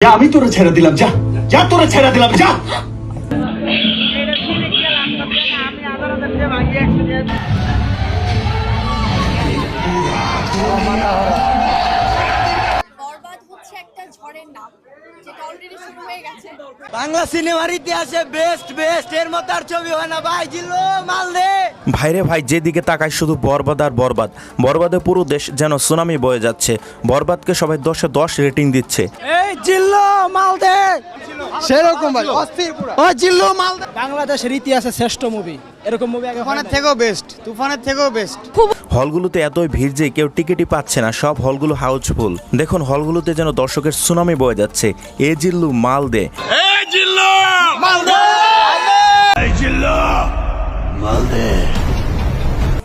যা আমি তোরে ছেড়ে দিলাম যা যা তোরে ছেড়ে দিলাম যা। বরবাদ হচ্ছে একটা ঝড়ের নাম যেটা অলরেডি শুরু হয়ে গেছে। বাংলা সিনেমার ইতিহাসে বেস্ট বেস্ট এর মতো আর ছবি হয় না। ভাই জিল্লো মাল দে। ভাইরে ভাই যেদিকে তাকায় শুধু বরবাদ আর বরবাদ। বরবাদে পুরো দেশ যেন সুনামি বয়ে যাচ্ছে। বরবাদকে সবাই দশে দশ রেটিং দিচ্ছে। এই জিল্লো মাল দে সেরকম ভাই। অস্থির পুরো। ও জিল্লো মাল দে বাংলাদেশের ইতিহাসে শ্রেষ্ঠ মুভি এরকম মুভি আগে তুফানের থেকেও বেস্ট তুফানের থেকেও বেস্ট হলগুলোতে এতই ভিড় যে কেউ টিকিটই পাচ্ছে না সব হলগুলো হাউসফুল দেখুন হলগুলোতে যেন দর্শকের সুনামি বয়ে যাচ্ছে। এ জিল্লু মাল দে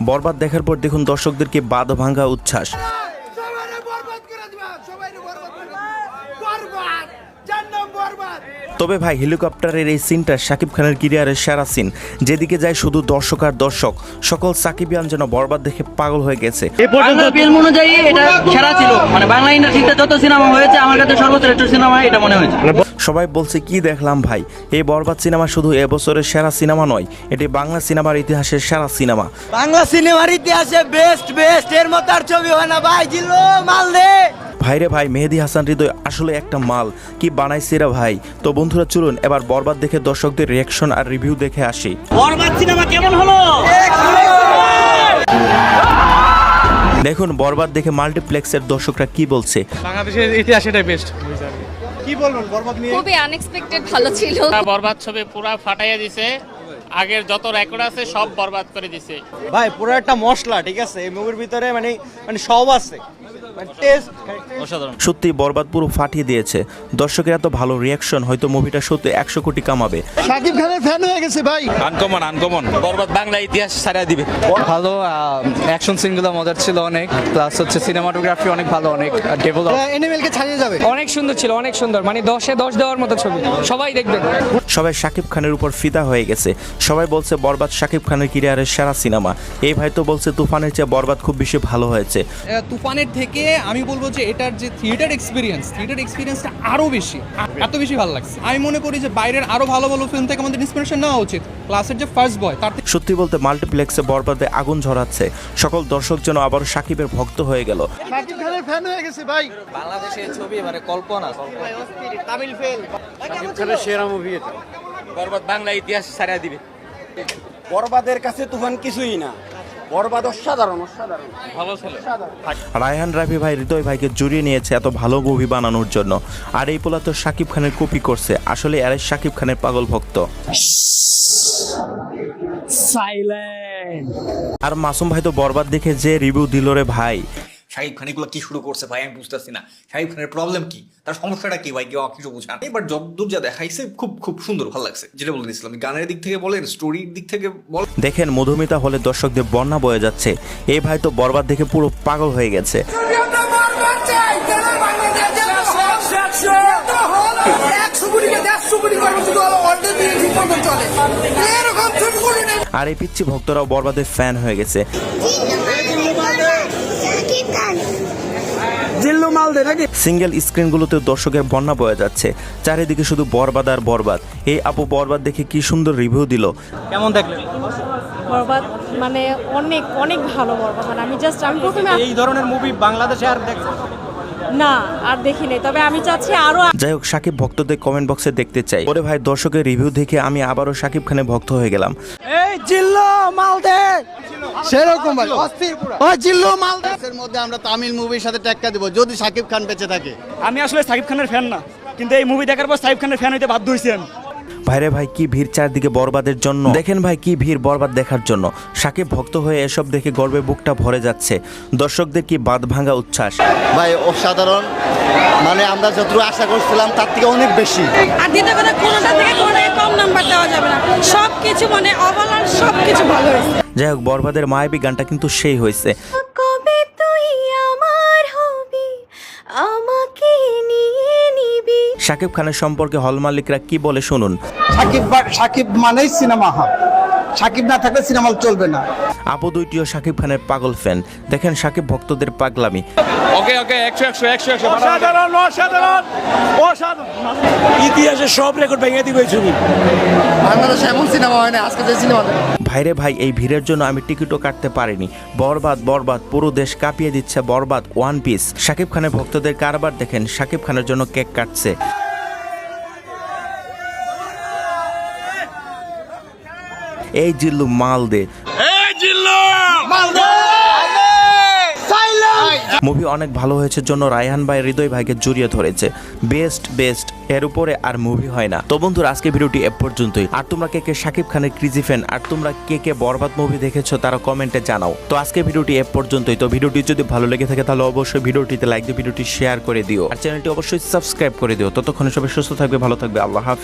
বরবাদ দেখার পর দেখুন দর্শকদেরকে বাদ ভাঙ্গা উচ্ছ্বাস। তবে ভাই হেলিকপ্টারের এই সিনটা শাকিব খানের ক্যারিয়ারের সেরা সিন। যেদিকে যায় শুধু দর্শক আর দর্শক। সকল সাকিবিয়ান যেন বরবাদ দেখে পাগল হয়ে গেছে। বাংলা ফিল্ম অনুযায়ী এটা সেরা ছিল। মানে বাংলা ইন্ডাস্ট্রিতে যত সিনেমা হয়েছে আমার কাছে সর্বশ্রেষ্ঠ সিনেমা এটা মনে হয়েছে। সবাই বলছে কি দেখলাম ভাই? এই বরবাদ সিনেমা শুধু এবছরের সেরা সিনেমা নয় এটি বাংলা সিনেমার ইতিহাসের সেরা সিনেমা। বাংলা সিনেমার ইতিহাসে বেস্ট বেস্ট এর মতো আর ছবি হয় না। ভাই জিল্লো মাল দে ভাইরে ভাই মেহেদি হাসান হৃদয় আসলে একটা মাল। কি বানাইছে রে ভাই? তো বন্ধুরা চলুন এবার বরবাদ দেখে দর্শকদের রিয়াকশন আর রিভিউ দেখে আসি। বরবাদ সিনেমা কেমন হলো? দেখুন বরবাদ দেখে মাল্টিপ্লেক্সের দর্শকরা কি বলছে? বাংলাদেশের ইতিহাস এটাই বেস্ট কি বলবেন বরবাদ নিয়ে? খুবই আনএক্সপেক্টেড ভালো ছিল। বরবাদ ছবি পুরো ফাটাইয়া দিছে। আগের যত রেকর্ড আছে সব বরবাদ করে দিছে। ভাই পুরো একটা মশলা ঠিক আছে? এই মুভির ভিতরে মানে মানে সব আছে। সত্যি বরবাদ পুরো ফাটিয়ে দিয়েছে। দর্শকের এত ভালো রিয়াকশন হয়তো মুভিটা সত্যি একশো কোটি কামাবে। সাকিব খানের ফ্যান হয়ে গেছে ভাই। Uncommon uncommon. বরবাদ বাংলা ইতিহাস সারা দিবে। ভালো অ্যাকশন সিনগুলো মজার ছিল অনেক প্লাস হচ্ছে সিনেমাটোগ্রাফি অনেক ভালো অনেক ডেভেলপ এনিমেলকে ছাড়িয়ে যাবে? অনেক সুন্দর ছিল অনেক সুন্দর। মানে দশে দশ দেওয়ার মতো ছবি। সবাই দেখবেন সবাই শাকিব খানের উপর ফিদা হয়ে গেছে। সবাই বলছে বরবাদ শাকিব খানের ক্যারিয়ারের সেরা সিনেমা এই ভাই তো বলছে তুফানের চেয়ে বরবাদ খুব বেশি ভালো হয়েছে। তুফানের থেকে আমি বলব যে এটার যে থিয়েটার এক্সপিরিয়েন্স থিয়েটার এক্সপিরিয়েন্সটা আরও বেশি। এত বেশি ভালো লাগছে। আমি মনে করি যে বাইরের আরও ভালো ভালো ফিল্ম থেকে আমাদের ইন্সপিরেশন নেওয়া উচিত। ক্লাসের যে ফার্স্ট বয় তার থেকে সত্যি বলতে মাল্টিপ্লেক্সে বরবাদে আগুন ঝরাচ্ছে। সকল দর্শক যেন আবারও সাকিবের ভক্ত হয়ে গেল। ফ্যান হয়ে গেছে ভাই। বাংলাদেশের ছবি মানে কল্পনা। তামিল ফেল বরবাদ বাংলা ইতিহাস সারা দিবে। বরবাদের কাছে তুফান কিছুই না। বরবাদ অসাধারণ অসাধারণ। ভালো ছিল। রায়হান রাফি ভাই হৃদয় ভাইকে জড়িয়ে নিয়েছে এত ভালো মুভি বানানোর জন্য। আর এই পোলা তো শাকিব খানের কপি করছে। আসলে এর শাকিব খানের পাগল ভক্ত। আর মাসুম ভাই তো বরবাদ দেখে যে রিভিউ দিল রে ভাই। শাহিব খান এগুলো কি শুরু করছে ভাই? আমি বুঝতেছি না। শাহিব খানের প্রবলেম কি? তার সমস্যাটা কি ভাই? কেউ কিছু বুঝান এবার যতদূর যা দেখাইছে খুব খুব সুন্দর ভালো লাগছে। যেটা বলে দিয়েছিলাম গানের দিক থেকে বলেন স্টোরির দিক থেকে বলেন। দেখেন মধুমিতা হলে দর্শকদের বন্যা বয়ে যাচ্ছে। এই ভাই তো বরবাদ দেখে পুরো পাগল হয়ে গেছে। আর এই পিচ্ছি ভক্তরাও বরবাদের ফ্যান হয়ে গেছে। জিল্লু মাল দে নাকি? সিঙ্গেল স্ক্রিনগুলোতে দর্শকের বন্যা বয়ে যাচ্ছে। চারিদিকে শুধু বরবাদ আর বরবাদ। এই আপু বরবাদ দেখে কি সুন্দর রিভিউ দিল? কেমন দেখলেন? বরবাদ মানে অনেক অনেক ভালো বরবাদ। মানে আমি জাস্ট আমি প্রথমে এই ধরনের মুভি বাংলাদেশে আর দেখ না আর দেখি নাই। তবে আমি চাচ্ছি আরও যাই হোক সাকিব ভক্তদের কমেন্ট বক্সে দেখতে চাই। ওরে ভাই দর্শকের রিভিউ দেখে আমি আবারও সাকিব খানের ভক্ত হয়ে গেলাম। এই জিল্লো মাল দে! সেরকম ভাই। অস্থির পুরো। ও জিল্লো মাল দে এর মধ্যে আমরা তামিল মুভির সাথে টেক্কা দেব যদি সাকিব খান বেঁচে থাকে। আমি আসলে সাকিব খানের ফ্যান না কিন্তু এই মুভি দেখার পর সাকিব খানের ফ্যান হইতে বাধ্য হয়েছি আমি। ভাইরে ভাই কি ভিড় চারদিকে বরবাদের জন্য? দেখেন ভাই কি ভিড় বরবাদ দেখার জন্য। সাকিব ভক্ত হয়ে এসব দেখে গর্বে বুকটা ভরে যাচ্ছে। দর্শকদের কি বাদ ভাঙা উচ্ছ্বাস? ভাই অসাধারণ। মানে আমরা যতটুকু আশা করছিলাম তার থেকে অনেক বেশি। আর দ্বিতীয় কথা কোনোটা থেকে কোনোটাকে কম নাম্বার দেওয়া যাবে না। সব কিছু মানে অবলার সব কিছু ভালো হয়েছে। যাই হোক বরবাদের মায়াবী গানটা কিন্তু সেই হয়েছে। কবে তুই আমার হবি? আমাকে নিয়ে নিবি। সাকিব খানের সম্পর্কে হল মালিকরা কি বলে শুনুন। সাকিব সাকিব মানেই সিনেমা হল। সাকিব না থাকলে সিনেমা চলবে না। আপু দুইটিও শাকিব খানের পাগল ফ্যান। দেখেন শাকিব ভক্তদের পাগলামি। ওকে ওকে একশো একশো একশো একশো ইতিহাসে সব রেকর্ড ভেঙে দিবে ছবি। বাংলাদেশে এমন সিনেমা হয় না আজকে যে সিনেমা। ভাইরে ভাই এই ভিড়ের জন্য আমি টিকিটও কাটতে পারিনি। বরবাদ বরবাদ পুরো দেশ কাঁপিয়ে দিচ্ছে বরবাদ ওয়ান পিস। শাকিব খানের ভক্তদের কারবার দেখেন শাকিব খানের জন্য কেক কাটছে। এই জিল্লু মাল দে মুভি অনেক ভালো হয়েছে জন্য রায়হান ভাই হৃদয় ভাইকে জড়িয়ে ধরেছে। বেস্ট বেস্ট, এর উপরে আর মুভি হয় না। তো বন্ধুরা, আজকে ভিডিওটি এ পর্যন্তই। আর তোমরা কে কে শাকিব খানের ক্রিজি ফ্যান, আর তোমরা কে কে বরবাদ মুভি দেখেছ তারা কমেন্টে জানাও। তো আজকে ভিডিওটি এ পর্যন্তই। তো ভিডিওটি যদি ভালো লেগে থাকে, তাহলে অবশ্যই ভিডিওটিতে লাইক দিয়ে ভিডিওটি শেয়ার করে দিও। আর চ্যানেলটি অবশ্যই সাবস্ক্রাইব করে দিও। ততক্ষণে সবাই সুস্থ থাকবে, ভালো থাকবে। আল্লাহ হাফেজ।